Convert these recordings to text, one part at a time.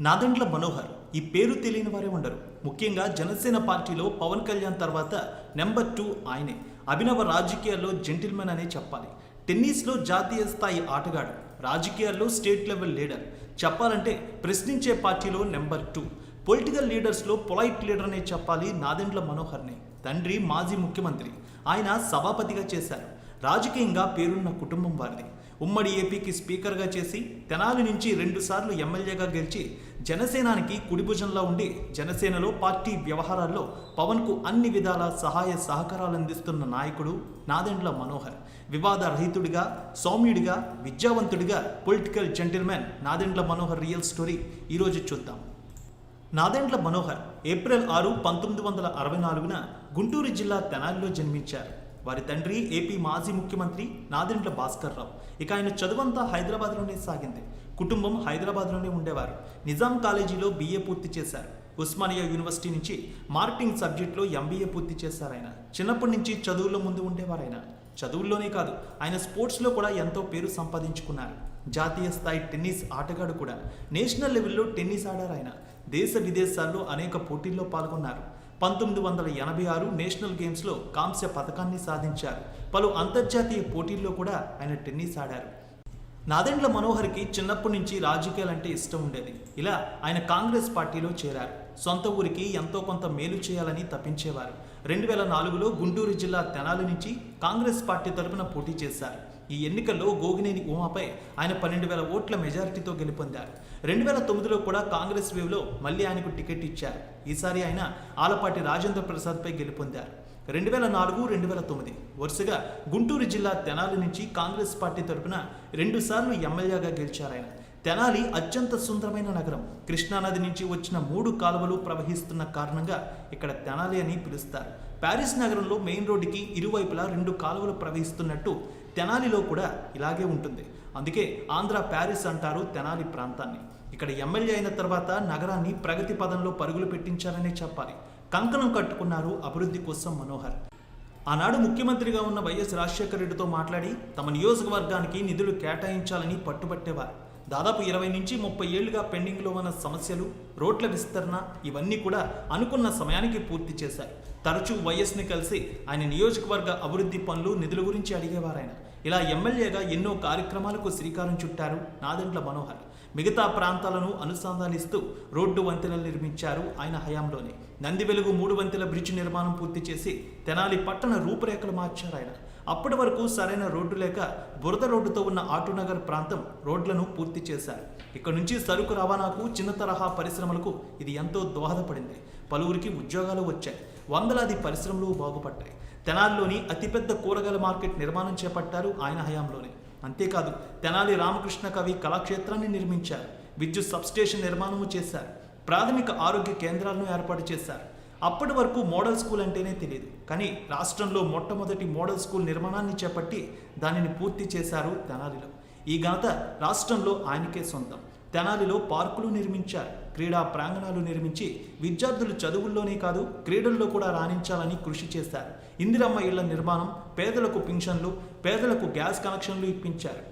నాదెండ్ల మనోహర్ ఈ పేరు తెలియని వారే ఉండరు. ముఖ్యంగా జనసేన పార్టీలో పవన్ కళ్యాణ్ తర్వాత నెంబర్ టూ ఆయనే. అభినవ రాజకీయాల్లో జెంటిల్మెన్ అనే చెప్పాలి. టెన్నిస్లో జాతీయ స్థాయి ఆటగాడు రాజకీయాల్లో స్టేట్ లెవెల్ లీడర్. చెప్పాలంటే ప్రశ్నించే పార్టీలో నెంబర్ టూ. పొలిటికల్ లీడర్స్లో పొలైట్ లీడర్ అనే చెప్పాలి నాదెండ్ల మనోహర్ని. తండ్రి మాజీ ముఖ్యమంత్రి. ఆయన సభాపతిగా చేశారు. రాజకీయంగా పేరున్న కుటుంబం వారిది. ఉమ్మడి ఏపీకి స్పీకర్గా చేసి తెనాలి నుంచి రెండుసార్లు ఎమ్మెల్యేగా గెలిచి జనసేనానికి కుడిభుజంలో ఉండి జనసేనలో పార్టీ వ్యవహారాల్లో పవన్కు అన్ని విధాల సహాయ సహకారాలు అందిస్తున్న నాయకుడు నాదెండ్ల మనోహర్. వివాద రహితుడిగా సౌమ్యుడిగా విద్యావంతుడిగా political gentlemen Nadendla Manohar real story ఈరోజు చూద్దాం. నాదెండ్ల మనోహర్ ఏప్రిల్ ఆరు పంతొమ్మిది వందల అరవై నాలుగున గుంటూరు జిల్లా తెనాలిలో జన్మించారు. వారి తండ్రి ఏపీ మాజీ ముఖ్యమంత్రి నాదింట్ల భాస్కర్ రావు. ఇక ఆయన చదువంతా హైదరాబాద్లోనే సాగింది. కుటుంబం హైదరాబాద్లోనే ఉండేవారు. నిజాం కాలేజీలో బీఏ పూర్తి చేశారు. ఉస్మానియా యూనివర్సిటీ నుంచి మార్కెటింగ్ సబ్జెక్ట్లో ఎంబీఏ పూర్తి చేశారు ఆయన. చిన్నప్పటి నుంచి చదువుల్లో ముందు ఉండేవారు ఆయన. చదువుల్లోనే కాదు ఆయన స్పోర్ట్స్లో కూడా ఎంతో పేరు సంపాదించుకున్నారు. జాతీయ స్థాయి టెన్నిస్ ఆటగాడు కూడా. నేషనల్ లెవెల్లో టెన్నిస్ ఆడారు ఆయన. దేశ విదేశాల్లో అనేక పోటీల్లో పాల్గొన్నారు. పంతొమ్మిది వందల ఎనభై ఆరు నేషనల్ గేమ్స్లో కాంస్య పథకాన్ని సాధించారు. పలు అంతర్జాతీయ పోటీల్లో కూడా ఆయన టెన్నిస్ ఆడారు. నాదెండ్ల మనోహర్కి చిన్నప్పటి నుంచి రాజకీయాలంటే ఇష్టం ఉండేది. ఇలా ఆయన కాంగ్రెస్ పార్టీలో చేరారు. సొంత ఊరికి ఎంతో కొంత మేలు చేయాలని తప్పించేవారు. రెండు వేల నాలుగులో గుంటూరు జిల్లా తెనాలి నుంచి కాంగ్రెస్ పార్టీ తరపున పోటీ చేశారు. ఈ ఎన్నికల్లో గోగినేని ఉమాపై ఆయన పన్నెండు వేల ఓట్ల మెజారిటీతో గెలుపొందారు. రెండు వేల తొమ్మిదిలో కూడా కాంగ్రెస్ వేవ్లో మళ్ళీ ఆయనకు టికెట్ ఇచ్చారు. ఈసారి ఆయన ఆలపాటి రాజేంద్ర ప్రసాద్పై గెలుపొందారు. రెండు వేల నాలుగు రెండు వేల తొమ్మిది వరుసగా గుంటూరు జిల్లా తెనాలి నుంచి కాంగ్రెస్ పార్టీ తరపున రెండుసార్లు ఎమ్మెల్యేగా గెలిచారు ఆయన. తెనాలి అత్యంత సుందరమైన నగరం. కృష్ణానది నుంచి వచ్చిన మూడు కాలువలు ప్రవహిస్తున్న కారణంగా ఇక్కడ తెనాలి అని పిలుస్తారు. ప్యారిస్ నగరంలో మెయిన్ రోడ్డుకి ఇరువైపులా రెండు కాలువలు ప్రవహిస్తున్నట్టు తెనాలిలో కూడా ఇలాగే ఉంటుంది. అందుకే ఆంధ్ర ప్యారిస్ అంటారు తెనాలి ప్రాంతాన్ని. ఇక్కడ ఎమ్మెల్యే అయిన తర్వాత నగరాన్ని ప్రగతి పదంలో పరుగులు పెట్టించారనే చెప్పాలి. కంకణం కట్టుకున్నారు అభివృద్ధి కోసం మనోహర్. ఆనాడు ముఖ్యమంత్రిగా ఉన్న వైఎస్ రాజశేఖర రెడ్డితో మాట్లాడి తమ నియోజకవర్గానికి నిధులు కేటాయించాలని పట్టుబట్టేవారు. దాదాపు ఇరవై నుంచి ముప్పై ఏళ్ళుగా పెండింగ్లో ఉన్న సమస్యలు రోడ్ల విస్తరణ ఇవన్నీ కూడా అనుకున్న సమయానికి పూర్తి చేశారు తరచూ వైఎస్ని కలిసి ఆయన నియోజకవర్గ అభివృద్ధి పనులు నిధుల గురించి అడిగేవారాయన. ఇలా ఎమ్మెల్యేగా ఎన్నో కార్యక్రమాలకు శ్రీకారం చుట్టారు నాదెంట్ల మనోహర్. మిగతా ప్రాంతాలను అనుసంధానిస్తూ రోడ్డు వంతెనలు నిర్మించారు ఆయన హయాంలోనే. నంది వెలుగు మూడు వంతెల బ్రిడ్జ్ నిర్మాణం పూర్తి చేసి తెనాలి పట్టణ రూపురేఖలు మార్చారు ఆయన అప్పటి వరకు సరైన రోడ్డు లేక బురద రోడ్డుతో ఉన్న ఆటోనగర్ ప్రాంతం రోడ్లను పూర్తి చేశారు. ఇక్కడ నుంచి సరుకు రవాణాకు చిన్న తరహా పరిశ్రమలకు ఇది ఎంతో దోహదపడింది. పలువురికి ఉద్యోగాలు వచ్చాయి. వందలాది పరిశ్రమలు బాగుపడ్డాయి. తెనాలిలోని అతిపెద్ద కూరగాయల మార్కెట్ నిర్మాణం చేపట్టారు ఆయన హయాంలోనే. అంతేకాదు తెనాలి రామకృష్ణ కవి కళాక్షేత్రాన్ని నిర్మించారు. విద్యుత్ సబ్స్టేషన్ నిర్మాణము చేశారు. ప్రాథమిక ఆరోగ్య కేంద్రాలను ఏర్పాటు చేశారు. అప్పటి వరకు మోడల్ స్కూల్ అంటేనే తెలియదు కానీ రాష్ట్రంలో మొట్టమొదటి మోడల్ స్కూల్ నిర్మాణాన్ని చేపట్టి దానిని పూర్తి చేశారు తెనాలిలో. ఈ ఘనత రాష్ట్రంలో ఆయనకే సొంతం. తెనాలిలో పార్కులు నిర్మించారు క్రీడా ప్రాంగణాలు నిర్మించి విద్యార్థులు చదువుల్లోనే కాదు క్రీడల్లో కూడా రాణించాలని కృషి చేశారు. ఇందిరమ్మ ఇళ్ళ నిర్మాణం పేదలకు పింఛన్లు పేదలకు గ్యాస్ కనెక్షన్లు ఇప్పించారు.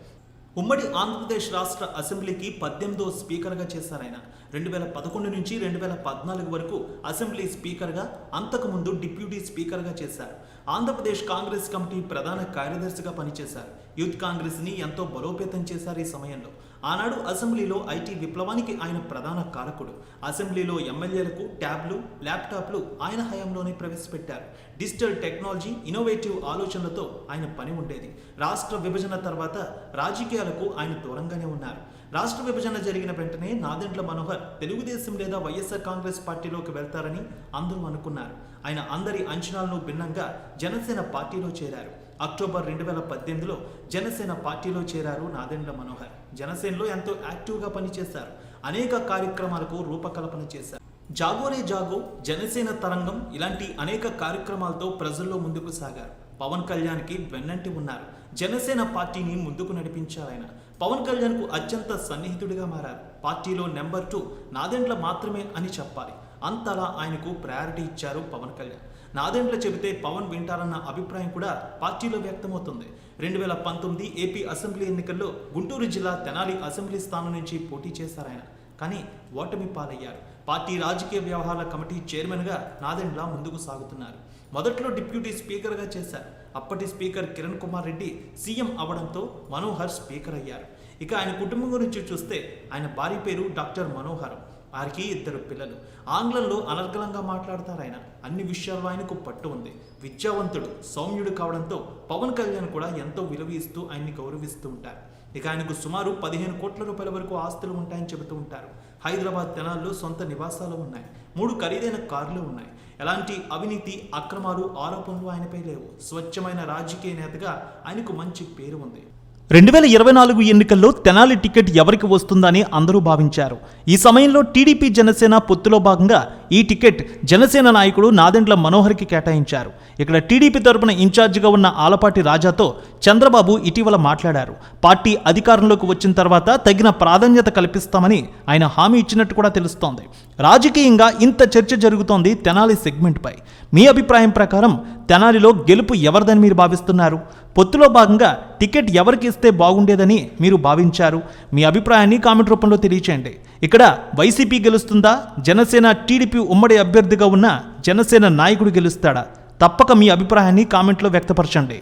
ఉమ్మడి ఆంధ్రప్రదేశ్ రాష్ట్ర అసెంబ్లీకి పద్దెనిమిదో స్పీకర్గా చేశారు ఆయన. రెండు వేల పదకొండు నుంచి రెండు వేల పద్నాలుగు వరకు అసెంబ్లీ స్పీకర్గా అంతకుముందు డిప్యూటీ స్పీకర్గా చేశారు. ఆంధ్రప్రదేశ్ కాంగ్రెస్ కమిటీ ప్రధాన కార్యదర్శిగా పనిచేశారు. యూత్ కాంగ్రెస్ని ఎంతో బలోపేతం చేశారు ఈ సమయంలో. ఆనాడు అసెంబ్లీలో ఐటీ విప్లవానికి ఆయన ప్రధాన కారకుడు. అసెంబ్లీలో ఎమ్మెల్యేలకు ట్యాబ్లు ల్యాప్టాప్లు ఆయన హయాంలోనే ప్రవేశపెట్టారు. డిజిటల్ టెక్నాలజీ ఇన్నోవేటివ్ ఆలోచనలతో ఆయన పని ఉండేది. రాష్ట్ర విభజన తర్వాత రాజకీయాలకు ఆయన దూరంగానే ఉన్నారు. రాష్ట్ర విభజన జరిగిన వెంటనే నాదెండ్ల మనోహర్ తెలుగుదేశం లేదా వైఎస్ఆర్ కాంగ్రెస్ పార్టీలోకి వెళ్తారని అందరూ అనుకున్నారు. ఆయన అందరి అంచనాలను భిన్నంగా జనసేన పార్టీలో చేరారు. అక్టోబర్ రెండు వేల పద్దెనిమిదిలో జనసేన పార్టీలో చేరారు నాదెండ్ల మనోహర్. జనసేనలో ఎంతో యాక్టివ్గా పనిచేశారు. అనేక కార్యక్రమాలకు రూపకల్పన చేశారు. జాగోరే జాగో జనసేన తరంగం ఇలాంటి అనేక కార్యక్రమాలతో ప్రజల్లో ముందుకు సాగారు. పవన్ కళ్యాణ్కి వెన్నంటి ఉన్నారు. జనసేన పార్టీని ముందుకు నడిపించారాయన పవన్ కళ్యాణ్కు అత్యంత సన్నిహితుడిగా మారారు. పార్టీలో నెంబర్ టూ నాదెండ్ల మాత్రమే అని చెప్పాలి. అంతలా ఆయనకు ప్రయారిటీ ఇచ్చారు పవన్ కళ్యాణ్. నాదెండ్లు చెబితే పవన్ వింటారన్న అభిప్రాయం కూడా పార్టీలో వ్యక్తమవుతుంది. రెండు వేల పంతొమ్మిది ఏపీ అసెంబ్లీ ఎన్నికల్లో గుంటూరు జిల్లా తెనాలి అసెంబ్లీ స్థానం నుంచి పోటీ చేశారాయన కానీ ఓటమి పాలయ్యారు. పార్టీ రాజకీయ వ్యవహారాల కమిటీ చైర్మన్గా నాదెండ్ల ముందుకు సాగుతున్నారు. మొదట్లో డిప్యూటీ స్పీకర్గా చేశారు. అప్పటి స్పీకర్ కిరణ్ కుమార్ రెడ్డి సీఎం అవడంతో మనోహర్ స్పీకర్ అయ్యారు. ఇక ఆయన కుటుంబం గురించి చూస్తే ఆయన భార్య పేరు డాక్టర్ మనోహర్. వారికి ఇద్దరు పిల్లలు. ఆంగ్లంలో అనర్గళంగా మాట్లాడతారు ఆయన. అన్ని విషయాల్లో ఆయనకు పట్టు ఉంది. విద్యావంతుడు సౌమ్యుడు కావడంతో పవన్ కళ్యాణ్ కూడా ఎంతో విలువ ఇస్తూ ఆయన్ని గౌరవిస్తూ ఉంటారు. ఇక ఆయనకు సుమారు పదిహేను కోట్ల రూపాయల వరకు ఆస్తులు ఉంటాయని చెబుతూ ఉంటారు. హైదరాబాద్ తెనాల్లో సొంత నివాసాలు ఉన్నాయి. మూడు ఖరీదైన కార్లు ఉన్నాయి. ఎలాంటి అవినీతి అక్రమాలు ఆరోపణలు ఆయనపై లేవు. స్వచ్ఛమైన రాజకీయ నేతగా ఆయనకు మంచి పేరు ఉంది. రెండు వేల ఇరవై నాలుగు ఎన్నికల్లో తెనాలి టికెట్ ఎవరికి వస్తుందని అందరూ భావించారు. ఈ సమయంలో టీడీపీ జనసేన పొత్తులో భాగంగా ఈ టికెట్ జనసేన నాయకుడు నాదెండ్ల మనోహర్కి కేటాయించారు. ఇక్కడ టీడీపీ తరపున ఇన్ఛార్జిగా ఉన్న ఆలపాటి రాజాతో చంద్రబాబు ఇటీవల మాట్లాడారు. పార్టీ అధికారంలోకి వచ్చిన తర్వాత తగిన ప్రాధాన్యత కల్పిస్తామని ఆయన హామీ ఇచ్చినట్టు కూడా తెలుస్తోంది. రాజకీయంగా ఇంత చర్చ జరుగుతోంది తెనాలి సెగ్మెంట్పై. మీ అభిప్రాయం ప్రకారం తెనాలిలో గెలుపు ఎవరిదని మీరు భావిస్తున్నారు? పొత్తులో భాగంగా టికెట్ ఎవరికి ఇస్తే బాగుండేదని మీరు భావించారు? మీ అభిప్రాయాన్ని కామెంట్ రూపంలో తెలియచేయండి. ఇక్కడ వైసీపీ గెలుస్తుందా? జనసేన టీడీపీ ఉమ్మడి అభ్యర్థిగా ఉన్న జనసేన నాయకుడు గెలుస్తాడా? తప్పక మీ అభిప్రాయాన్ని కామెంట్లో వ్యక్తపరచండి.